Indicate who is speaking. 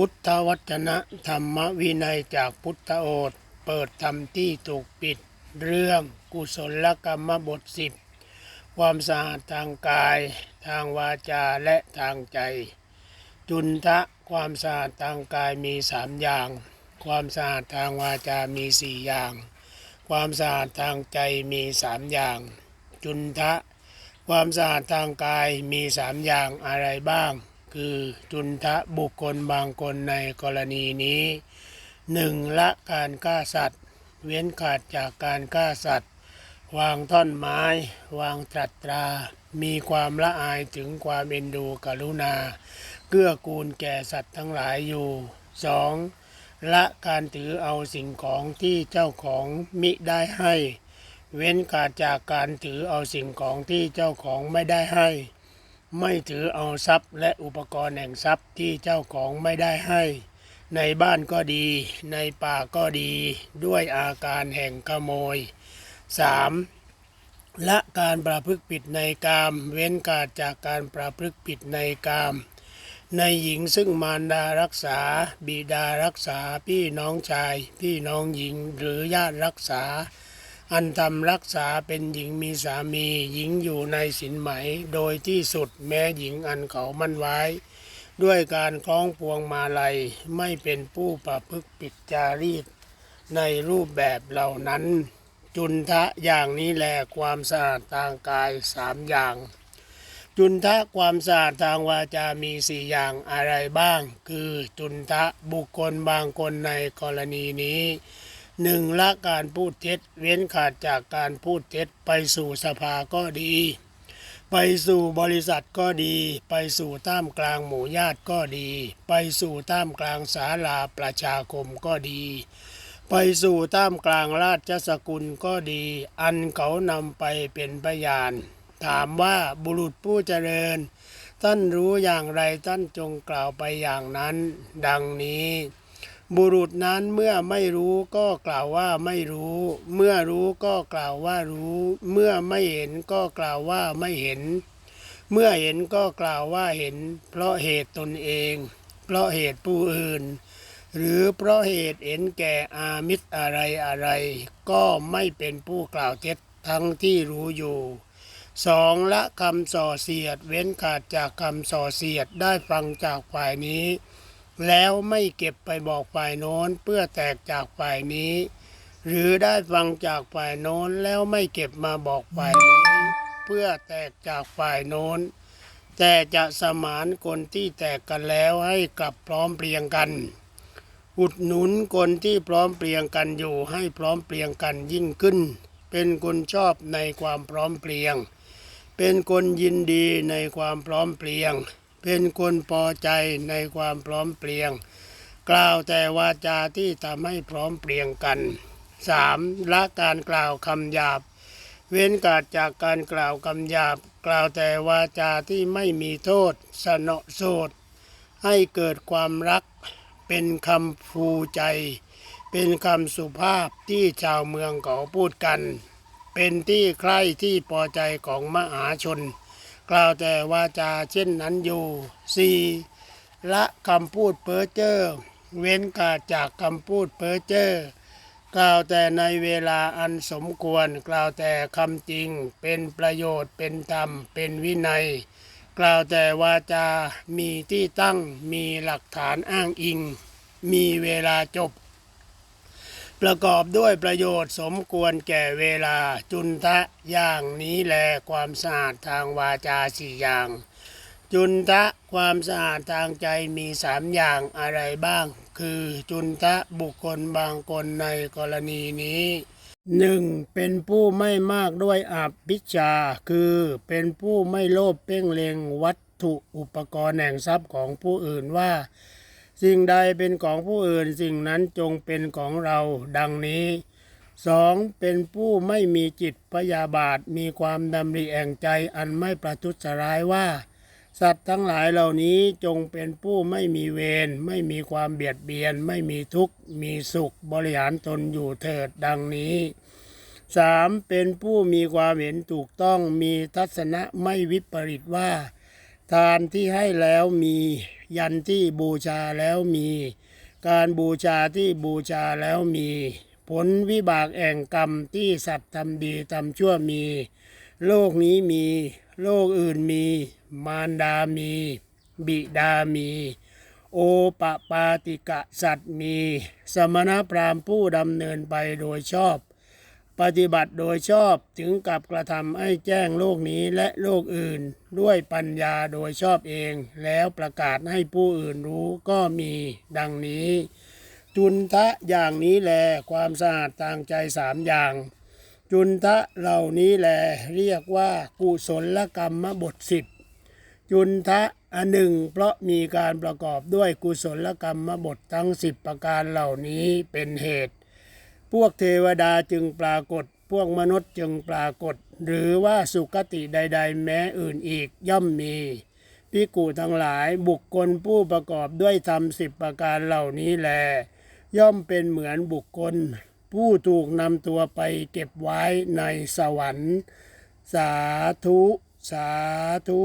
Speaker 1: พุทธวจนะธรรมวินัยจากพุทธโอษเปิดธรรมที่ถูกปิด เรื่องกุศลกรรมบทสิบความสะอาดทางกาย ทางวาจาและทางใจ จุนทะความสะอาดทางกายมีสามอย่าง ความสะอาดทางวาจามีสี่อย่าง ความสะอาดทางใจมีสามอย่าง จุนทะ ความสะอาดทางกายมีสามอย่างอะไรบ้าง คือจุนทะบุคคลบางคนในกรณีนี้หนึ่งละการฆ่าสัตว์ เว้นขาดจากการฆ่าสัตว์ วางท่อนไม้ วางตรัสตรา มีความละอายถึงความเอ็นดูกรุณา เกื้อกูลแก่สัตว์ทั้งหลายอยู่สองละการถือเอาสิ่งของที่เจ้าของมิได้ให้ เว้นขาดจากการถือเอาสิ่งของที่เจ้าของไม่ได้ให้ ไม่ถือเอาทรัพย์และอุปกรณ์แห่งทรัพย์ที่เจ้าของไม่ได้ให้ ในบ้านก็ดี ในป่าก็ดี ด้วยอาการแห่งขโมย 3. ละการประพฤติผิดในกาม เว้นขาดจากการประพฤติผิดในกาม ในหญิงซึ่งมารดารักษา บิดารักษาพี่น้องชาย พี่น้องหญิงหรือญาติรักษา อันทำรักษาเป็นหญิงมีสามี หญิงอยู่ในสินไหม โดยที่สุดแม้หญิงอันเขามั่นไว้ ด้วยการคล้องพวงมาลัยไม่เป็นผู้ประพฤติผิดจารีต ในรูปแบบเหล่านั้น จุนทะอย่างนี้แหละความสะอาดทางกายสามอย่าง จุนทะความสะอาดทางวาจามีสี่อย่างอะไรบ้าง คือจุนทะบุคคลบางคนในกรณีนี้ หนึ่งละการพูดเท็จ เว้นขาดจากการพูดเท็จ ไปสู่สภาก็ดี ไปสู่บริษัทก็ดี ไปสู่ท่ามกลางหมู่ญาติก็ดี ไปสู่ท่ามกลางศาลาประชาคมก็ดี ไปสู่ท่ามกลางราชสกุลก็ดี อันเขานำไปเป็นพยาน ถามว่าบุรุษผู้เจริญท่านรู้อย่างไรท่านจงกล่าวไปอย่างนั้น ดังนี้ บุรุษนั้นเมื่อไม่รู้ก็กล่าวว่าไม่รู้ เมื่อรู้ก็กล่าวว่ารู้ เมื่อไม่เห็นก็กล่าวว่าไม่เห็น เมื่อเห็นก็กล่าวว่าเห็น เพราะเหตุตนเอง เพราะเหตุผู้อื่น หรือเพราะเหตุเห็นแก่อามิตรอะไรอะไร ก็ไม่เป็นผู้กล่าวเท็จทั้งที่รู้อยู่สองละคำส่อเสียด เว้นขาดจากคำส่อเสียดได้ฟังจากฝ่ายนี้ แล้วไม่เก็บไปบอกฝ่ายโน้นเพื่อแตกจากฝ่ายนี้ หรือได้ฟังจากฝ่ายโน้นแล้วไม่เก็บมาบอกฝ่ายนี้ เพื่อแตกจากฝ่ายโน้น แต่จะสมานคนที่แตกกันแล้วให้กลับพร้อมเพรียงกันอุดหนุนคนที่พร้อมเพรียงกันอยู่ให้พร้อมเพรียงกันยิ่งขึ้น เป็นคนชอบในความพร้อมเพรียง เป็นคนยินดีในความพร้อมเพรียง เป็นคนพอใจในความพร้อมเพรียง กล่าวแต่วาจาที่ทำให้พร้อมเพรียงกัน 3. ละการกล่าวคำหยาบ เว้นกาดจากการกล่าวคำหยาบ กล่าวแต่วาจาที่ไม่มีโทษ สนอโสดให้เกิดความรักเป็นคำภูใจ เป็นคำสุภาพที่ชาวเมืองเขาพูดกัน เป็นที่ใคร่ที่พอใจของมหาชน กล่าวแต่วาจาเช่นนั้นอยู่ 4. ละคำพูดเพ้อเจ้อเว้นกาจากคำพูดเพ้อเจ้อกล่าวแต่ในเวลาอันสมควร กล่าวแต่คำจริง เป็นประโยชน์เป็นธรรม เป็นวินัย กล่าวแต่วาจา มีที่ตั้ง มีหลักฐานอ้างอิง มีเวลาจบ ประกอบด้วยประโยชน์สมควรแก่เวลาจุนทะอย่างนี้แลความสะอาดทางวาจาสี่อย่าง จุนทะความสะอาดทางใจมีสามอย่างอะไรบ้าง คือจุนทะบุคคลบางคนในกรณีนี้หนึ่งเป็นผู้ไม่มากด้วยอาภิชา คือเป็นผู้ไม่โลภเพ่งเล็งวัตถุอุปกรณ์แห่งทรัพย์ของผู้อื่นว่า สิ่งใดเป็นของผู้อื่นสิ่งนั้นจงเป็นของเราดังนี้สองเป็นผู้ไม่มีจิตพยาบาทมีความดำริแห่งใจอันไม่ประทุษร้ายว่า สัตว์ทั้งหลายเหล่านี้จงเป็นผู้ไม่มีเวรไม่มีความเบียดเบียน ไม่มีทุกข์มีสุขบริหารตนอยู่เถิดดังนี้สามเป็นผู้มีความเห็นถูกต้องมีทัศนะไม่วิปริตว่า ทานที่ให้แล้วมียันที่บูชาแล้วมี การบูชาที่บูชาแล้วมี ผลวิบากแห่งกรรมที่สัตว์ทำดีทำชั่วมี โลกนี้มี โลกอื่นมี มารดามี บิดามี โอปปาติกะสัตว์มี สมณพราหมณ์ผู้ดำเนินไปโดยชอบ ปฏิบัติโดยชอบถึงกับกระทำให้แจ้งโลกนี้และโลกอื่น ด้วยปัญญาโดยชอบเอง แล้วประกาศให้ผู้อื่นรู้ก็มีดังนี้ จุนทะอย่างนี้แลความสะอาดทางใจสามอย่าง จุนทะเหล่านี้แลเรียกว่ากุศลกรรมบทสิบจุนทะอันหนึ่งเพราะมีการประกอบด้วยกุศลกรรมบททั้งสิบประการเหล่านี้เป็นเหตุ พวกเทวดาจึงปรากฏ พวกมนุษย์จึงปรากฏ หรือว่าสุคติใด ๆ แม้อื่นอีกย่อมมีพิกูทั้งหลายบุคคลผู้ประกอบด้วยธรรมสิบประการเหล่านี้แล ย่อมเป็นเหมือนบุคคล ผู้ถูกนำตัวไปเก็บไว้ในสวรรค์ สาธุ สาธุ